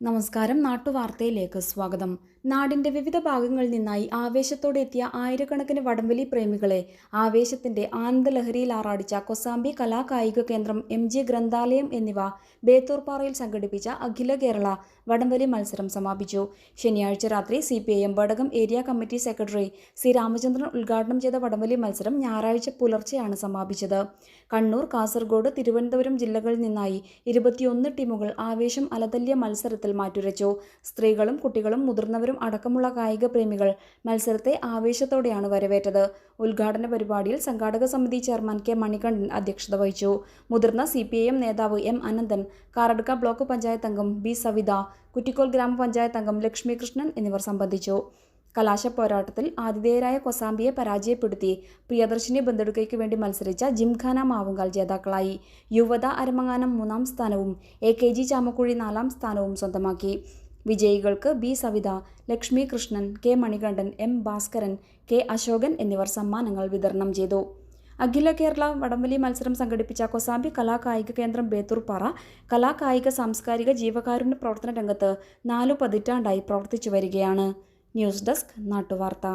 നമസ്കാരം നാട്ടുവാർത്തയിലേക്ക് സ്വാഗതം. നാടിന്റെ വിവിധ ഭാഗങ്ങളിൽ നിന്നായി ആവേശത്തോടെ എത്തിയ ആയിരക്കണക്കിന് വടംവലി പ്രേമികളെ ആവേശത്തിന്റെ ആനന്ദലഹരിയിൽ ആറാടിച്ച കൊസാമ്പി കലാകായിക കേന്ദ്രം എം ജി ഗ്രന്ഥാലയം എന്നിവ ബേത്തൂർപ്പാറയിൽ സംഘടിപ്പിച്ച അഖില കേരള വടംവലി മത്സരം സമാപിച്ചു. ശനിയാഴ്ച രാത്രി C P I M വടകം area committee secretary C Ramachandran ഉദ്ഘാടനം ചെയ്ത വടംവലി മത്സരം ഞായറാഴ്ച പുലർച്ചെയാണ് സമാപിച്ചത്. കണ്ണൂർ കാസർഗോഡ് തിരുവനന്തപുരം ജില്ലകളിൽ നിന്നായി ഇരുപത്തിയൊന്ന് ടീമുകൾ ആവേശം അലതല്യ മത്സരത്തിൽ മാറ്റുരച്ചു. സ്ത്രീകളും കുട്ടികളും മുതിർന്നവരും അടക്കമുള്ള കായിക പ്രേമികൾ മത്സരത്തെ ആവേശത്തോടെയാണ് വരവേറ്റത്. ഉദ്ഘാടന പരിപാടിയിൽ സംഘാടക സമിതി ചെയർമാൻ കെ മണികണ്ഠൻ അധ്യക്ഷത വഹിച്ചു. മുതിർന്ന സി നേതാവ് എം അനന്തൻ കാറടുക്ക ബ്ലോക്ക് പഞ്ചായത്ത് അംഗം ബി സവിത കുറ്റിക്കോൾ ഗ്രാമപഞ്ചായത്ത് അംഗം ലക്ഷ്മികൃഷ്ണൻ എന്നിവർ സംബന്ധിച്ചു. കലാശ പോരാട്ടത്തിൽ ആതിഥേയരായ കൊസാമ്പിയെ പരാജയപ്പെടുത്തി പ്രിയദർശിനി ബന്തെടുക്കയ്ക്ക് വേണ്ടി മത്സരിച്ച ജിംഖാന മാവുങ്കാൽ ജേതാക്കളായി. യുവത അരമങ്ങാനം മൂന്നാം സ്ഥാനവും എ കെ ജി ചാമക്കുഴി നാലാം സ്ഥാനവും സ്വന്തമാക്കി. വിജയികൾക്ക് B Savitha Lakshmi Krishnan K Manikandan M Bhaskaran K Ashokan എന്നിവർ സമ്മാനങ്ങൾ വിതരണം ചെയ്തു. അഖില കേരള വടംവലി മത്സരം സംഘടിപ്പിച്ച കൊസാമ്പി കലാകായിക കേന്ദ്രം ബേത്തൂർപ്പാറ കലാകായിക സാംസ്കാരിക ജീവകാരുണ്യ പ്രവർത്തന രംഗത്ത് നാലു പതിറ്റാണ്ടായി പ്രവർത്തിച്ചു വരികയാണ്. News desk നാട്ടുവാർത്ത.